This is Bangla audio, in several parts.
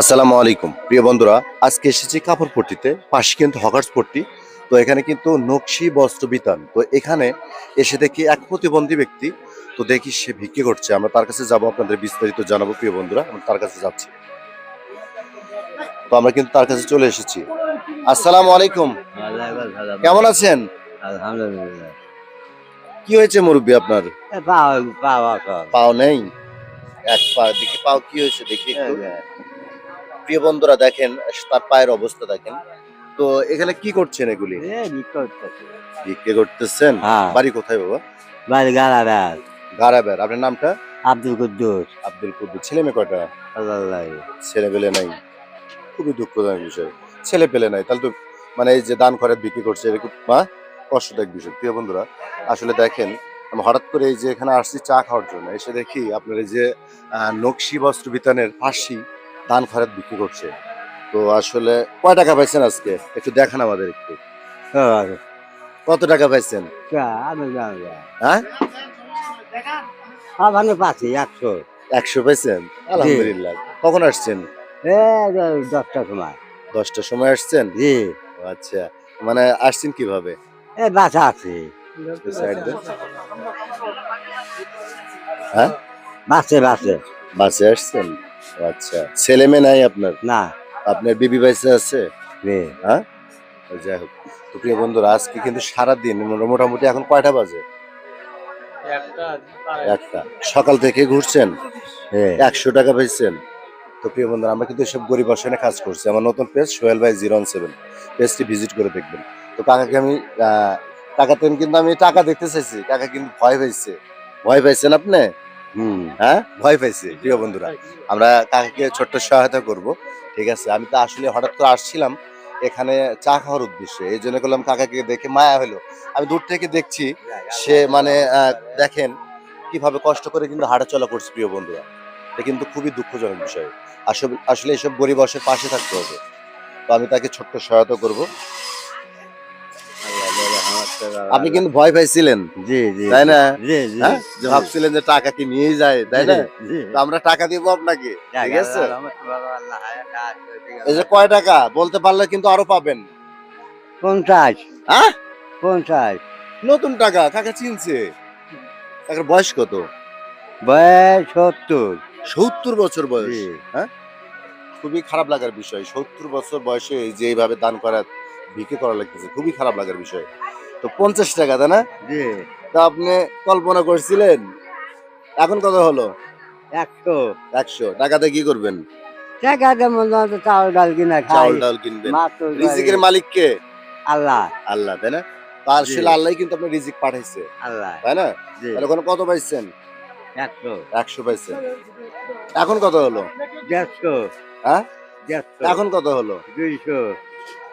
আসসালামু আলাইকুম। প্রিয় বন্ধুরা আজকে এসেছি কাপড় পট্টিতে পাশে কিন্তু হকার্স পট্টি তো এখানে কিন্তু নকশি বস্ত্র বিতান। তো এখানে এসে দেখি এক প্রতিবন্ধী ব্যক্তি। তো দেখি সে ভিক্ষে করছে। আমরা তার কাছে যাব আপনাদের বিস্তারিত জানাব প্রিয় বন্ধুরা। আমরা তার কাছে যাচ্ছি। তো আমরা কিন্তু তার কাছে চলে এসেছি। আসসালামু আলাইকুম। কেমন আছেন? আলহামদুলিল্লাহ। কি হয়েছে মুরব্বী আপনার? পাও নেই? এক পা দেখি পাও কি হয়েছে? দেখি একটু। প্রিয় বন্ধুরা দেখেন তার পায়ের অবস্থা দেখেন। তো এখানে কি করছেন এগুলি? ভিক্ষে করতেছেন? হ্যাঁ। বাড়ি কোথায় বাবা? বাড়ি গালারাজ গারাবের আপনার নামটা? আব্দুল কুদ্দুস আব্দুল কুদ্দুস ছেলে মেয়ে কয়টা? আল্লাহ। ছেলে পেলে নাই। খুবই দুঃখজনক বিষয়। ছেলে পেলে নাই। তাহলে তো মানে এই যে দান করে বিক্রি করছে এরকম মা কষ্টদায়ক বিষয়। প্রিয় বন্ধুরা আসলে দেখেন আমি হঠাৎ করে এই যে এখানে আসছি চা খাওয়ার জন্য এসে দেখি আপনার এই যে নকশি বস্ত্র বিতানের পাশি দান খরাত বিক্রি করছে। তো আসলে কয় টাকা পাইছেন আজকে? একটু দেখান আমাদের একটু। কত টাকা পাইছেন? হ্যাঁ? আমার পাচ্ছি একশো। একশো পাইছেন? আলহামদুলিল্লাহ। কখন আসছেন? দশটার সময়। দশটার সময় আসছেন? জি। আচ্ছা। মানে আসছেন কীভাবে? এ বাসা আছে। হ্যাঁ? বাসে বাসে। বাসে আসছেন? আচ্ছা। ছেলে মেয়ে নাই আপনার? না। আপনার বিবি বাইসে আছে? হ্যাঁ? যাই হোক তো প্রিয় বন্ধুরা আজকে কিন্তু সারাদিন মোটামুটি এখন কয়টা বাজে? একটা সকাল থেকে ঘুরছেন? রে একশো টাকা পাইছেন। তো প্রিয় বন্ধুরা আমরা কিন্তু এসব গরিব অসহায় কাজ করছি। আমার নতুন পেজ সোহেল ভাই জিরো সেভেন। পেজটি ভিজিট করে দেখবেন। তো কাকাকে আমি আহ, টাকাতে কিন্তু আমি টাকা দেখতে চাইছি। কাকা কিন্তু ভয় পাইছে। ভয় পাইছেন আপনি? হুম। হ্যাঁ? ভয় পাইছে প্রিয় বন্ধুরা। আমরা কাকাকে ছোট্ট সহায়তা করব ঠিক আছে? আমি তো আসলে হঠাৎ করে আসছিলাম এখানে চা খাওয়ার উদ্দেশ্যে। এই জন্য করলাম কাকাকে দেখে মায়া হলো। আমি দূর থেকে দেখছি সে মানে দেখেন কীভাবে কষ্ট করে কিন্তু হাঁটা চলা করছে প্রিয় বন্ধুরা। এটা কিন্তু খুবই দুঃখজনক বিষয়। আসলে আসলে এসব গরিব অসের পাশে থাকতে হবে। তো আমি তাকে ছোট্ট সহায়তা করব। আপনি কিন্তু ভয় পাইছিলেন। জি জি তাই না? জি জি হ্যাঁ? ভাবছিলেন যে টাকা কি নিয়ে যায় তাই না? আমরা টাকা দিব আপনাকে ঠিক আছে? এই যে কয় টাকা? বলতে পারলে কিন্তু আরও পাবেন। পঞ্চাশ। হ্যাঁ? পঞ্চাশ। নতুন টাকা কাকা চিনছে? কাকার বয়স কত? বয়স সত্তর। সত্তর বছর বয়স জি। খুবই খারাপ লাগার বিষয় সত্তর বছর বয়সে এই যে এইভাবে দান করা ভিক্ষে করা লাগতেছে খুবই খারাপ লাগার বিষয়। তো পঞ্চাশ টাকা তাই না? জি। তা আপনি কল্পনা করছিলেন? এখন কত হলো? একশো। একশো। টাকাতে কি করবেন? টাকা যেমন চাউল ডাল কিনা চাউল ডাল কিনবেন। রিজিকের মালিক কে? আল্লাহ। আল্লাহ তাই না? তার। আল্লাহ কিন্তু আপনার রিজিক পাঠাইছে। আল্লাহ। তাই না? জি। তাহলে ওখানে কত পাইছেন? একশো। একশো পাইছেন। এখন কত হলো? দেড়শো। হ্যাঁ? এখন কত হলো? দুইশো।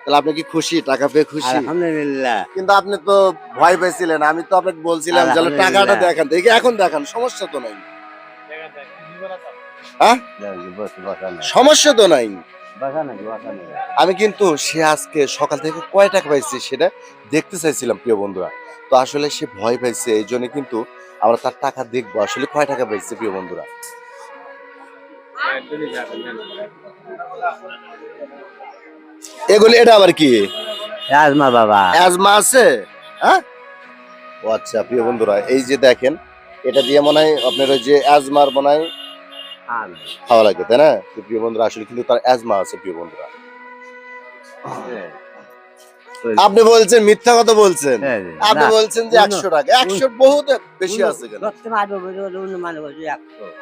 তাহলে আপনি কি খুশি? টাকা পেয়ে খুশি? আলহামদুলিল্লাহ। কিন্তু আপনি তো ভয় পাইছিলেন আমি তো আপনাকে বলছিলাম যে টাকাটা দেখান। দেখি এখন দেখান সমস্যা তো নাই। হ্যাঁ? সমস্যা তো নাই। আমি কিন্তু সে আজকে সকাল থেকে কয় টাকা পাইছে সেটা দেখতে চাইছিলাম প্রিয় বন্ধুরা। তো আসলে সে ভয় পাইছে এই জন্য কিন্তু আমরা তার টাকা দেখব। আসলে কয় টাকা পাইছে প্রিয় বন্ধুরা? এগুলি এটা আবার কি? রাজমা বাবা। অ্যাজমা আছে? হ্যাঁ? ও আচ্ছা প্রিয় বন্ধুরা এই যে দেখেন এটা দিয়ে মনে হয় আপনার ওই যে অ্যাজমার মনে হয় খাওয়া লাগে তাই না? প্রিয় বন্ধুরা আসলে কিন্তু তার অ্যাজমা আছে প্রিয় বন্ধুরা। আপনি বলছেন মিথ্যা কথা বলছেন। আপনি বলছেন যে একশো টাকা একশো বহুত বেশি আছে কেন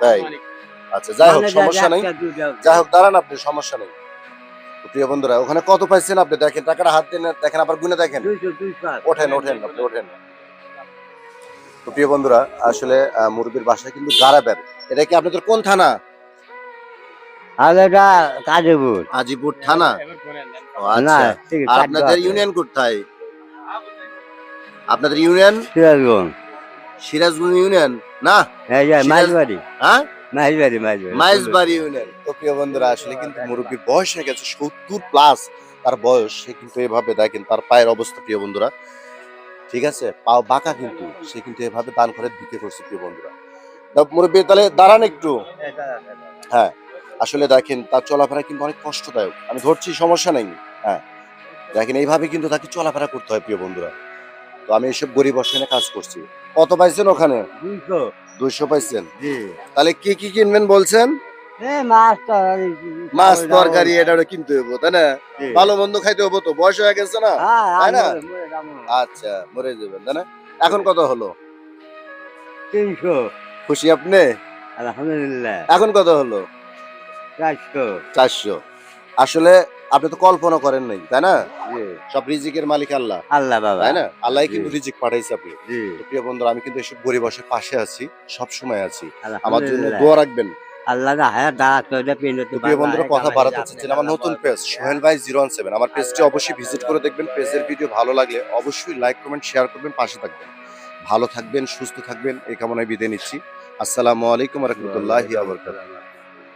তাই? আচ্ছা যাই হোক সমস্যা নেই। যাই হোক দাঁড়ান আপনি সমস্যা নেই। প্রিয় বন্ধুরা ওখানে কত পাইছেন আপনি? দেখেন টাকাটা হাত দিন দেখেন আবার গুনে দেখেন। ওঠেন ওঠেন আপনি ওঠেন। তো প্রিয় বন্ধুরা আসলে মুরগির বাসায় কিন্তু গারাবের। এটা কি আপনাদের কোন থানা? আলাদা কাজীপুর। আজিপুর থানা? না আচ্ছা। ঠিক আর আপনাদের ইউনিয়ন কোথায়? আপনাদের ইউনিয়ন? সিরাজগঞ্জ। সিরাজগঞ্জ ইউনিয়ন? না? এই যে সিরাজ- মাইজবাড়ি। হ্যাঁ? মাইজবাড়ি মাইজবাড়ি। মাইজবাড়ি ইউনিয়ন। প্রিয় বন্ধুরা আসলে কিন্তু মুরব্বীর বয়স হয়ে গেছে সত্তর প্লাস তার বয়স সে কিন্তু এভাবে দেখেন তার পায়ের অবস্থা প্রিয় বন্ধুরা। ঠিক আছে? পাও বাঁকা কিন্তু সে কিন্তু এভাবে দান করে বিক্রি করছে প্রিয় বন্ধুরা। মুরব্বী তাহলে দাঁড়ান একটু। হ্যাঁ আসলে দেখেন তার চলাফেরা কিন্তু অনেক কষ্টদায়ক। আমি ধরছি সমস্যা নেই। হ্যাঁ দেখেন এইভাবে কিন্তু তাকে চলাফেরা করতে হয় প্রিয় বন্ধুরা। তো আমি এইসব গরিব অসহায় কাজ করছি। কত পাইছেন ওখানে? দুইশো। পাইছেন? তাহলে কি কি কিনবেন বলছেন? মাছ তরকারি এটা কিনতে হইব তাই না? ভালো মন্দ খাইতে হব তো বয়স হয়ে গেছে না হ্যাঁ, তাই না? আচ্ছা মরে যাবেন তাই না? এখন কত হলো? তিনশো। খুশি আপনি? আলহামদুলিল্লাহ। এখন কত হলো? চারশো। চারশো। আসলে আপনি তো কল্পনা করেন নাই তাই না? সব রিজিকের মালিক আল্লাহ। আল্লাহ বাবা। তাই না? আল্লাহ কিন্তু রিজিক পাঠাইছে আপনি প্রিয় বন্ধুরা আমি কিন্তু এসব গরিব পাশে আছি সব সময় আছি। আমার জন্য দোয়া রাখবেন। আল্লাহ না হায়াত দাঁড়াতে হইলে পেলে তো প্রিয় বন্ধুরা কথা বাড়াতে চাচ্ছেন আমার নতুন পেজ সোহেল ভাই জিরো ওয়ান সেভেন। আমার পেজটি অবশ্যই ভিজিট করে দেখবেন পেজের ভিডিও ভালো লাগলে অবশ্যই লাইক কমেন্ট শেয়ার করবেন পাশে থাকবেন। ভালো থাকবেন সুস্থ থাকবেন এই কামনায় বিদায় নিচ্ছি। আসসালামু আলাইকুম রহমতুল্লাহ আবরকাত